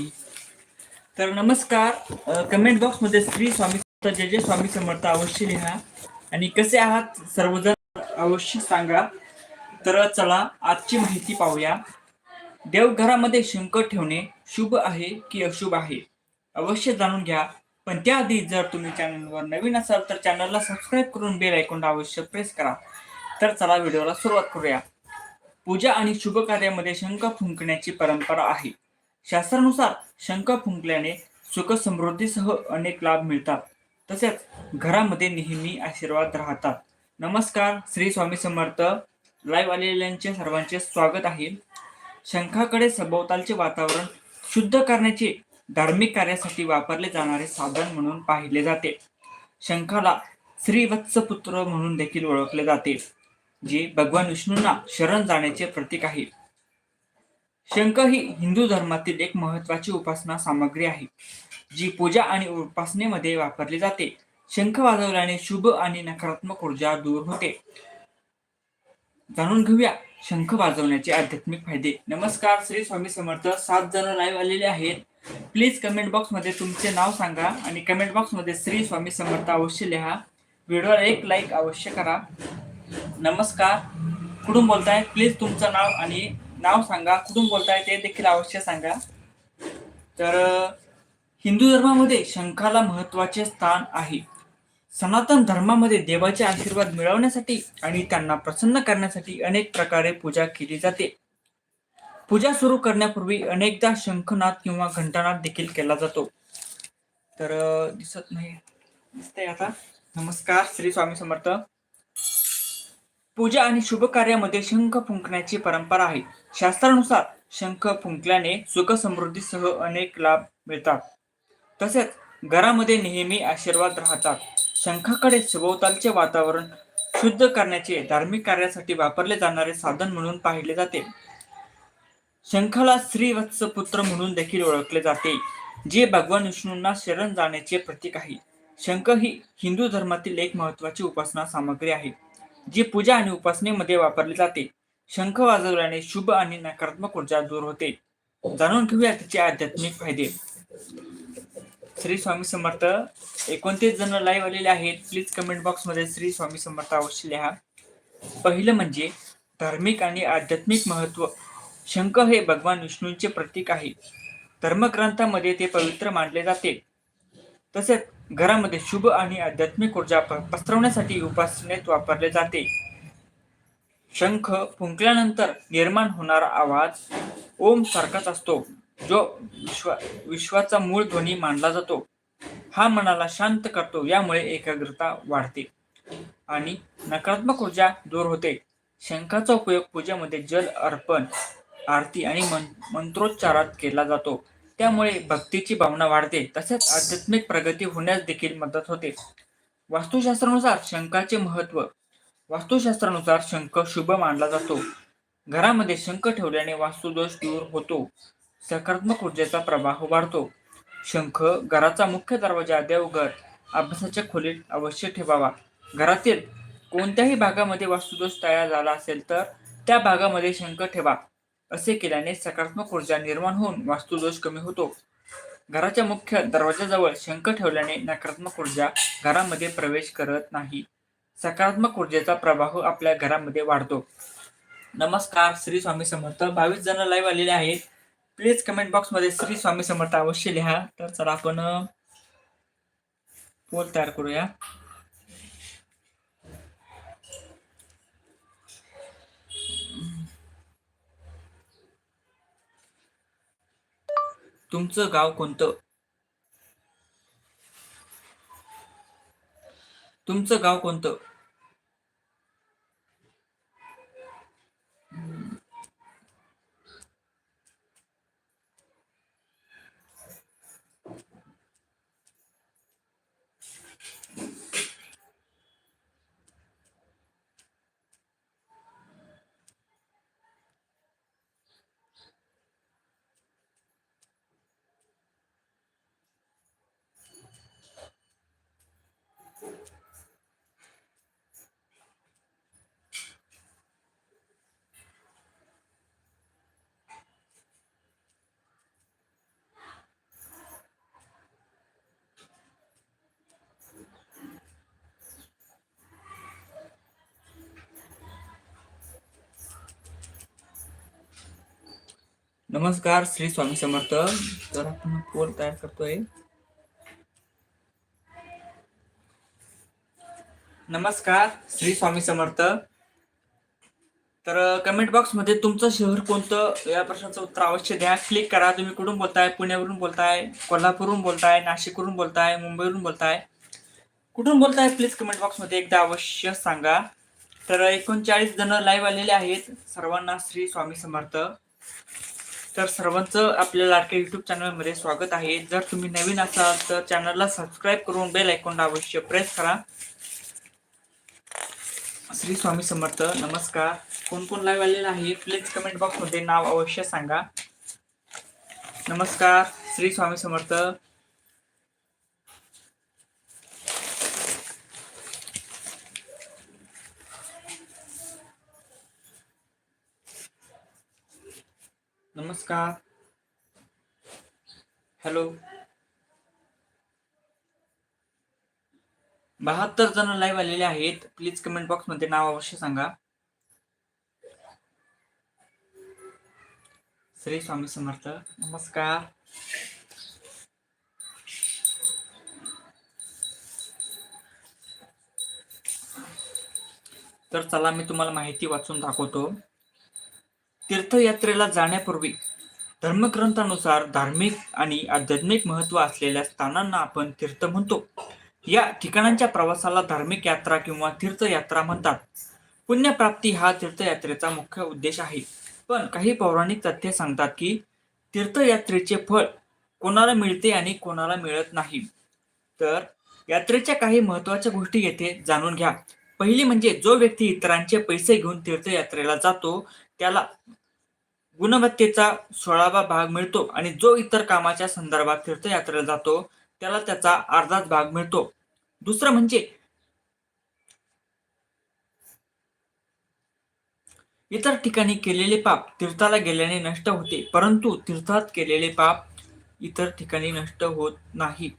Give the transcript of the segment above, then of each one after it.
की. तर नमस्कार कमेंट बॉक्समध्ये श्री स्वामी समर्थ, जय जय स्वामी समर्थ अवश्य लिहा. आणि कसे आहात सर्वजण? अवश्य सांगा. तर चला आजची माहिती पाहूया. देवघरामध्ये शंख ठेवणे शुभ आहे की अशुभ आहे? अवश्य जाणून घ्या. पण त्याआधी जर तुम्ही चॅनलवर नवीन असाल तर चॅनलला सबस्क्राईब करून बेल ऐकून अवश्य प्रेस करा. तर चला व्हिडिओला सुरुवात करूया. पूजा आणि शुभ कार्यामध्ये शंख फुंकण्याची परंपरा आहे. शास्त्रानुसार शंख फुंकल्याने सुख समृद्धीसह अनेक लाभ मिळतात. तसेच घरामध्ये नेहमी आशीर्वाद राहतात. नमस्कार श्री स्वामी समर्थ. लाईव्ह आलेल्यांचे सर्वांचे स्वागत आहे. शंखाकडे सभोवतालचे वातावरण शुद्ध करण्याचे धार्मिक कार्यासाठी वापरले जाणारे साधन म्हणून पाहिले जाते. शंखाला श्रीवत्सपुत्र म्हणून देखील ओळखले जाते जे भगवान विष्णूंना शरण जाण्याचे प्रतीक आहे. शंख ही हिंदू धर्मातील एक महत्वाची उपासना सामग्री आहे जी पूजा आणि उपासनेमध्ये वापरली जाते. शंख वाजवल्याने शुभ आणि नकारात्मक ऊर्जा दूर होते. जाणून घेऊया शंख वाजवण्याचे आध्यात्मिक फायदे. नमस्कार श्री स्वामी समर्थ. सात जण लाईव्ह आलेले आहेत. प्लीज कमेंट बॉक्समध्ये तुमचे नाव सांगा आणि कमेंट बॉक्समध्ये श्री स्वामी समर्थ अवश्य लिहा. व्हिडिओला एक लाईक अवश्य करा. नमस्कार. कुठून बोलताय? प्लीज तुमचं नाव आणि नाव सांगा कुठून बोलताय ते देखील अवश्य सांगा. तर हिंदू धर्मामध्ये शंखाला महत्त्वाचे स्थान आहे. सनातन धर्मामध्ये देवाचे आशीर्वाद मिळवण्यासाठी आणि त्यांना प्रसन्न करण्यासाठी अनेक प्रकारे पूजा केली जाते. पूजा सुरू करण्यापूर्वी अनेकदा शंखनाद किंवा घंटानाद देखील केला जातो. तर दिसत नाही. दिसतंय आता. नमस्कार श्री स्वामी समर्थ. पूजा आणि शुभ कार्यामध्ये शंख फुंकण्याची परंपरा आहे. शास्त्रानुसार शंख फुंकल्याने सुख समृद्धीसह अनेक लाभ मिळतात. तसेच घरामध्ये नेहमी आशीर्वाद राहतात. शंखाकडे सभोवतालचे वातावरण शुद्ध करण्याचे धार्मिक कार्यासाठी वापरले जाणारे साधन म्हणून पाहिले जाते. शंखाला श्रीवत्स पुत्र म्हणून देखील ओळखले जाते जे भगवान विष्णूंना शरण जाण्याचे प्रतीक आहे. शंख ही हिंदू धर्मातील एक महत्वाची उपासना सामग्री आहे. जी पूजा आणि उपासनेमध्ये वापरली जाते. शंख वाजवल्याने शुभ आणि नकारात्मक ऊर्जा दूर होते. जाणून घेऊया तिचे आध्यात्मिक फायदे. श्री स्वामी समर्थ एकोणतीस जण लाईव्ह आलेले आहेत. प्लीज कमेंट बॉक्समध्ये श्री स्वामी समर्थ अवश्य लिहा. पहिलं म्हणजे धार्मिक आणि आध्यात्मिक महत्त्व. शंख हे भगवान विष्णूंचे प्रतीक आहे. धर्मग्रंथामध्ये ते पवित्र मानले जाते. तसेच घरामध्ये शुभ आणि आध्यात्मिक ऊर्जा प- पसरवण्यासाठी उपासनेत वापरले जाते. शंख फुंकल्यानंतर निर्माण होणारा आवाज ओम सारखाच असतो जो विश्वा विश्वाचा मूळ ध्वनी मानला जातो. हा मनाला शांत करतो यामुळे एकाग्रता वाढते आणि नकारात्मक ऊर्जा दूर होते. शंखाचा उपयोग पूजेमध्ये जल अर्पण आरती आणि मन- मंत्रोच्चारात केला जातो. त्यामुळे भक्तीची भावना वाढते. तसेच आध्यात्मिक प्रगती होण्यास देखील मदत होते. वास्तुशास्त्रानुसार शंखाचे महत्त्व. वास्तुशास्त्रानुसार शंख शुभ मानला जातो. घरामध्ये शंख ठेवल्याने वास्तुदोष दूर होतो. सकारात्मक ऊर्जेचा प्रवाह वाढतो. शंख घराचा मुख्य दरवाजा देवघर अभ्यासाच्या खोलीत अवश्य ठेवावा. घरातील कोणत्याही भागामध्ये वास्तुदोष तयार झाला असेल तर त्या भागामध्ये शंख ठेवा. असे केल्याने सकारात्मक ऊर्जा निर्माण होऊन वास्तुदोष कमी होतो. घराच्या मुख्य दरवाजाजवळ शंख ठेवल्याने नकारात्मक ऊर्जा घरामध्ये प्रवेश करत नाही. सकारात्मक ऊर्जेचा प्रवाह आपल्या घरामध्ये वाढतो. नमस्कार श्री स्वामी समर्थ. बावीस जण लाईव्ह आलेले आहेत. प्लीज कमेंट बॉक्समध्ये श्री स्वामी समर्थ अवश्य लिहा. तर चला आपण पोल तयार करूया. तुमचं गाव कोणतं? तुमचं गाव कोणतं? नमस्कार श्री स्वामी समर्थ. तर आपण पोल तयार करतोय. नमस्कार श्री स्वामी समर्थ. तर कमेंट बॉक्समध्ये तुमचं शहर कोणतं? या प्रश्नाचं उत्तर अवश्य द्या. क्लिक करा. तुम्ही कुठून बोलताय? पुण्यावरून बोलताय कोल्हापूरवरून बोलताय नाशिकवरून बोलताय मुंबईवरून बोलताय. कुठून बोलताय? प्लीज कमेंट बॉक्समध्ये एकदा अवश्य सांगा. तर एकोणचाळीस जण लाईव्ह आलेले आहेत. सर्वांना श्री स्वामी समर्थ. तर सर्वांचं आपल्या लाडक्या युट्यूब चॅनलमध्ये स्वागत आहे. जर तुम्ही नवीन असाल तर चॅनलला सबस्क्राईब करून बेल ऐकून अवश्य प्रेस करा. श्री स्वामी समर्थ नमस्कार. कोण कोण लाईव्ह आलेलं आहे प्लीज कमेंट बॉक्समध्ये नाव अवश्य सांगा. नमस्कार श्री स्वामी समर्थ. नमस्कार. हॅलो बहात्तर जण लाईव्ह आलेले आहेत. प्लीज कमेंट बॉक्समध्ये नाव अवश्य सांगा. श्री स्वामी समर्थ. नमस्कार. तर चला मी तुम्हाला माहिती वाचून दाखवतो. तीर्थयात्रेला जाण्यापूर्वी धर्मग्रंथानुसार धार्मिक आणि आध्यात्मिक महत्त्व असलेल्या स्थानांना आपण तीर्थ म्हणतो. या ठिकाणांच्या प्रवासाला धार्मिक यात्रा किंवा तीर्थयात्रा म्हणतात. पुण्यप्राप्ती हा तीर्थयात्रेचा मुख्य उद्देश आहे. पण काही पौराणिक तथ्य सांगतात की तीर्थयात्रेचे फळ कोणाला मिळते आणि कोणाला मिळत नाही. तर यात्रेच्या काही महत्त्वाच्या गोष्टी येथे जाणून घ्या. पहिली म्हणजे जो व्यक्ती इतरांचे पैसे घेऊन तीर्थयात्रेला जातो त्याला गुणवत्तेचा सोळावा भाग मिळतो आणि जो इतर कामाच्या संदर्भात तीर्थयात्रेला जातो त्याला त्याचा अर्धाच भाग मिळतो. दुसरं म्हणजे इतर ठिकाणी केलेले पाप तीर्थाला गेल्याने नष्ट होते परंतु तीर्थात केलेले पाप इतर ठिकाणी नष्ट होत नाही.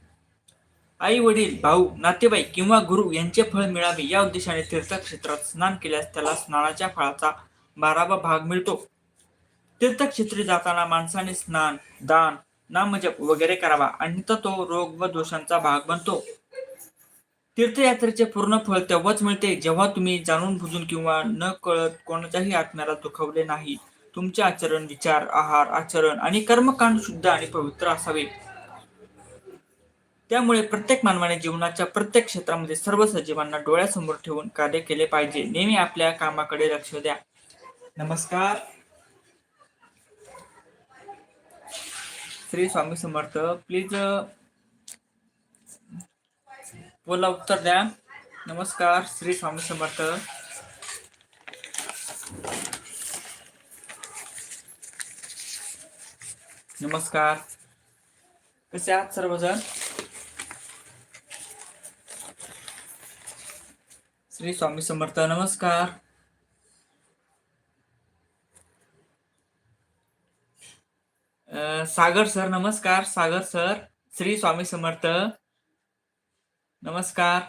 आई वडील भाऊ नातेवाईक किंवा गुरु यांचे फळ मिळावे या उद्देशाने तीर्थक्षेत्रात स्नान केल्यास त्याला स्नानाच्या फळाचा बारावा भाग मिळतो. तीर्थक्षेत्री जाताना माणसाने स्नान दान नामजप वगैरे करावा. अन्यथा तो रोग व दोषांचा भाग बनतो. तीर्थयात्रेचे पूर्ण फळ तेव्हाच मिळते जेव्हा तुम्ही जाणून बुजून किंवा न कळत कोणत्याही आत्म्याला दुखवले नाही. तुमचे आचरण विचार आहार आचरण आणि कर्मकांड शुद्ध आणि पवित्र असावे. त्यामुळे प्रत्येक मानवाने जीवनाच्या प्रत्येक क्षेत्रामध्ये सर्व सजीवांना डोळ्यासमोर ठेवून कार्य केले पाहिजे. नेहमी आपल्या कामाकडे लक्ष द्या. नमस्कार. श्री स्वामी समर्थ. प्लीज बोला उत्तर द्या. नमस्कार श्री स्वामी समर्थ. नमस्कार. कसे आहात सर्वजण? श्री स्वामी समर्थ नमस्कार. सागर सर नमस्कार. सागर सर श्री स्वामी समर्थ. नमस्कार.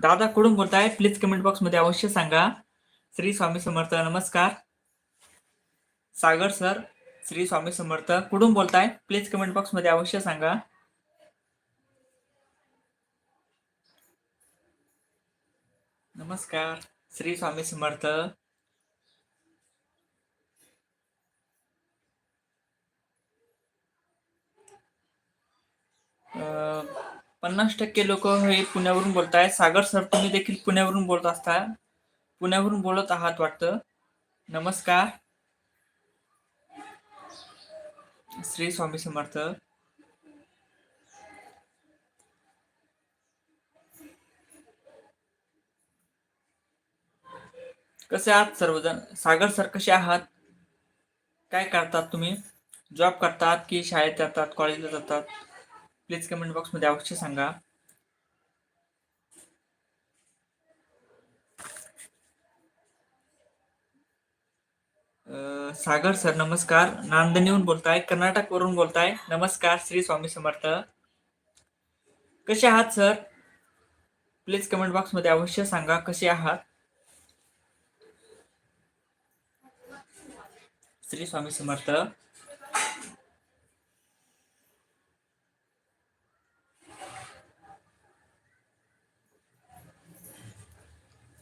दादा कुठून बोलताय? प्लीज कमेंट बॉक्समध्ये अवश्य सांगा. श्री स्वामी समर्थ नमस्कार. सागर सर श्री स्वामी समर्थ कुठून बोलताय? प्लीज कमेंट बॉक्समध्ये अवश्य सांगा. नमस्कार. श्री स्वामी समर्थ. पन्नास टक्के लोक हे पुण्यावरून बोलताय सागर सर तुम्ही देखील पुण्यावरून बोलत असता. पुण्यावरून बोलत आहात वाटतं. नमस्कार. श्री स्वामी समर्थ. कसे आहात सर्वजण? सागर सर कसे आहात? काय करतात तुम्ही? जॉब करतात की शाळेत जातात कॉलेजला जातात? प्लीज कमेंट बॉक्समध्ये अवश्य सांगा. सागर सर नमस्कार. नांदणीहून बोलताय कर्नाटक वरून बोलताय. नमस्कार श्री स्वामी समर्थ. कसे आहात सर? प्लीज कमेंट बॉक्समध्ये अवश्य सांगा कसे आहात? श्री स्वामी समर्थ.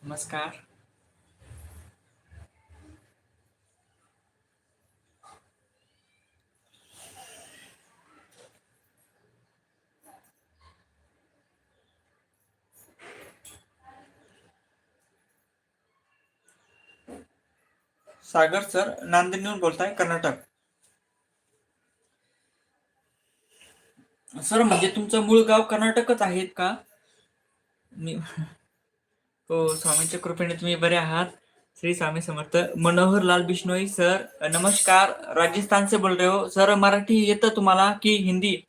नमस्कार. सागर सर नांदेडहून बोलताय कर्नाटक. सर म्हणजे तुमचं मूळ गाव कर्नाटकच आहेत का? मी हो स्वामींच्या कृपेने तुम्ही बरे आहात. श्री स्वामी समर्थ. मनोहर लाल बिश्नोई सर नमस्कार. राजस्थान से बोल रहे हो. सर मराठी येतं तुम्हाला की हिंदी?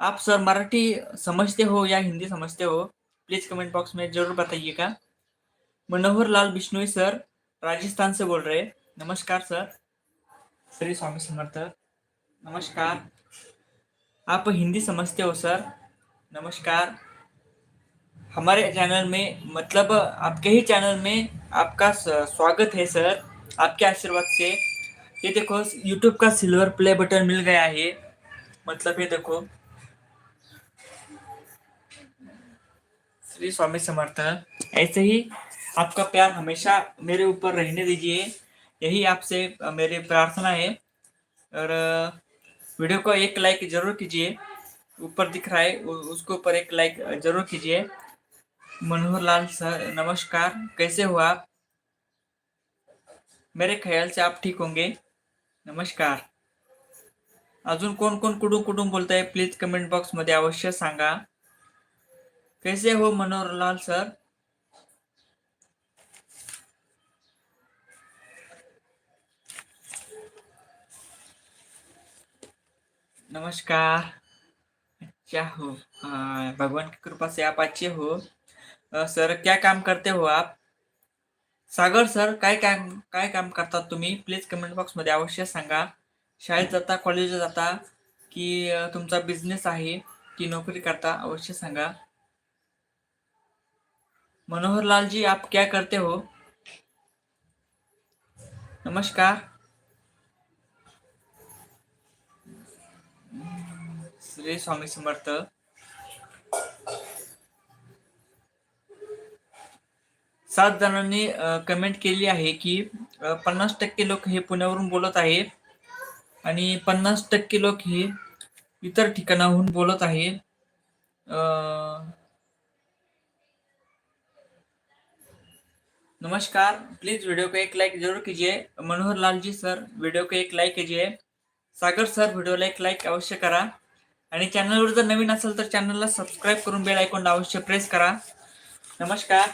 आप सर मराठी समझते हो या हिंदी समझते हो? प्लीज कमेंट बॉक्स में जरूर बताइएगा. मनोहर लाल बिश्नोई सर राजस्थान से बोल रहे. नमस्कार सर. श्री स्वामी समर्थ. नमस्कार. आप हिंदी समझते हो सर. नमस्कार. हमारे चैनल में मतलब आपके ही चैनल में आपका स्वागत है सर आपके आशीर्वाद से। ये देखो यूट्यूब का सिल्वर प्ले बटन मिल गया है। मतलब ये देखो। श्री स्वामी समर्थ। ऐसे ही आपका प्यार हमेशा मेरे ऊपर रहने दीजिए। यही आपसे मेरी प्रार्थना है। और वीडियो को एक लाइक ज़रूर कीजिए। ऊपर दिख रहा है उसके ऊपर एक लाइक ज़रूर कीजिए। मनोहर लाल सर नमस्कार। कैसे हो आप? मेरे ख्याल से आप ठीक होंगे। नमस्कार। अजून कोण कोण कुठून कुठून बोलताय प्लीज कमेंट बॉक्समध्ये अवश्य सांगा. कैसे हो मनोहर लाल सर? नमस्कार। अच्छा हो भगवान की कृपा से आप अच्छे हो. सर क्या काम करते हो आप? सागर सर काय काम काय काम करतात तुम्ही? प्लीज कमेंट बॉक्समध्ये अवश्य सांगा. शाळेत जाता कॉलेजला जाता की तुमचा बिझनेस आहे की नोकरी करता अवश्य सांगा. मनोहर लाल जी आप क्या करते हो? नमस्कार. श्री स्वामी समर्थ. सात जणांनी कमेंट केली आहे की पन्नास टक्के लोक हे पुण्यावरून बोलत आहे आणि पन्नास टक्के लोक हे इतर ठिकाणाहून बोलत आहे. नमस्कार. प्लीज वीडियो को एक लाइक जरूर कीजिए. मनोहर लाल जी सर वीडियो को एक लाइक कीजिए. सागर सर व्हिडिओला एक लाईक अवश्य करा. आणि चॅनलवर जर नवीन असेल तर चॅनलला सबस्क्राईब करून बेल आयकॉन अवश्य प्रेस करा. नमस्कार.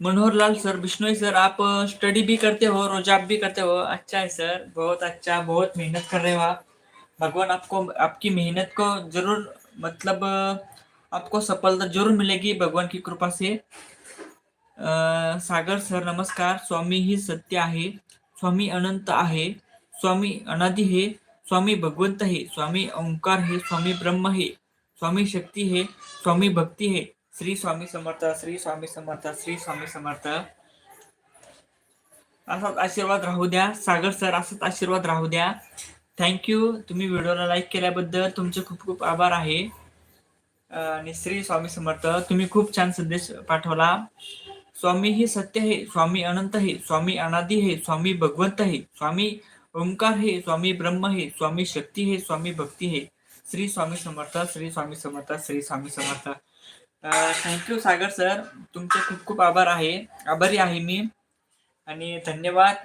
मनोहर लाल सर बिश्नोई सर आप स्टडी भी करते हो रोज आप भी करते हो। अच्छा है सर बहुत अच्छा बहुत मेहनत कर रहे हो आप। भगवान आपको आपकी मेहनत को ज़रूर मतलब आपको सफलता ज़रूर मिलेगी भगवान की कृपा से। अ, सागर सर नमस्कार स्वामी ही सत्य आहे स्वामी अनंत आहे स्वामी अनादि है स्वामी भगवंत है स्वामी ओंकार है स्वामी ब्रह्म है स्वामी शक्ति है स्वामी भक्ति है। श्री स्वामी समर्थ श्री स्वामी समर्थ श्री स्वामी समर्थ. असाच आशीर्वाद राहू द्या. सागर सर असाच आशीर्वाद राहू द्या. थँक्यू तुम्ही व्हिडिओला लाईक केल्याबद्दल तुमचे खूप खूप आभार आहे. आणि श्री स्वामी समर्थ तुम्ही खूप छान संदेश पाठवला. स्वामी हे सत्य हे स्वामी अनंत हे स्वामी अनादी हे स्वामी भगवंत हे स्वामी ओंकार हे स्वामी ब्रह्म हे स्वामी शक्ती हे स्वामी भक्ती हे Shri Swami Samarth Shri Swami Samarth Shri Swami Samarth. Thank you Sagar sir तुमचे खूप खूप आभार आहे. आभारी आहे मी. आणि धन्यवाद.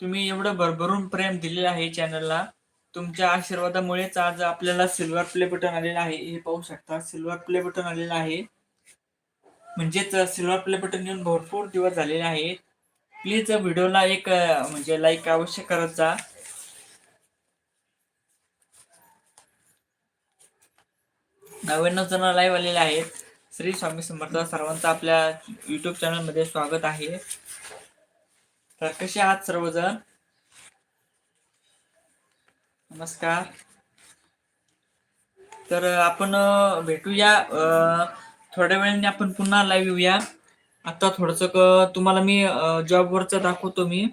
तुम्ही एवढं भरभरून प्रेम दिलेलं आहे चॅनलला तुमच्या आशीर्वादामुळेच आज आपल्याला सिल्वर प्ले बटन आलेलं आहे. हे पाहू शकता सिल्वर प्ले बटन आलेलं आहे. म्हणजेच सिल्वर प्ले बटन येऊन भरपूर दिवस झालेले आहेत. प्लीज व्हिडिओला एक म्हणजे लाईक अवश्य करत जा. नव्याण्णव जण लाईव्ह आलेले आहेत. श्री स्वामी समर्थ सर्वांचं आपल्या युट्यूब चॅनलमध्ये स्वागत आहे. तर कसे आहात सर्वजण? नमस्कार. तर आपण भेटूया. थोड्या वेळाने आपण पुन्हा लाईव्ह येऊया. आता थोडस तुम्हाला मी जॉबवरच दाखवतो मी.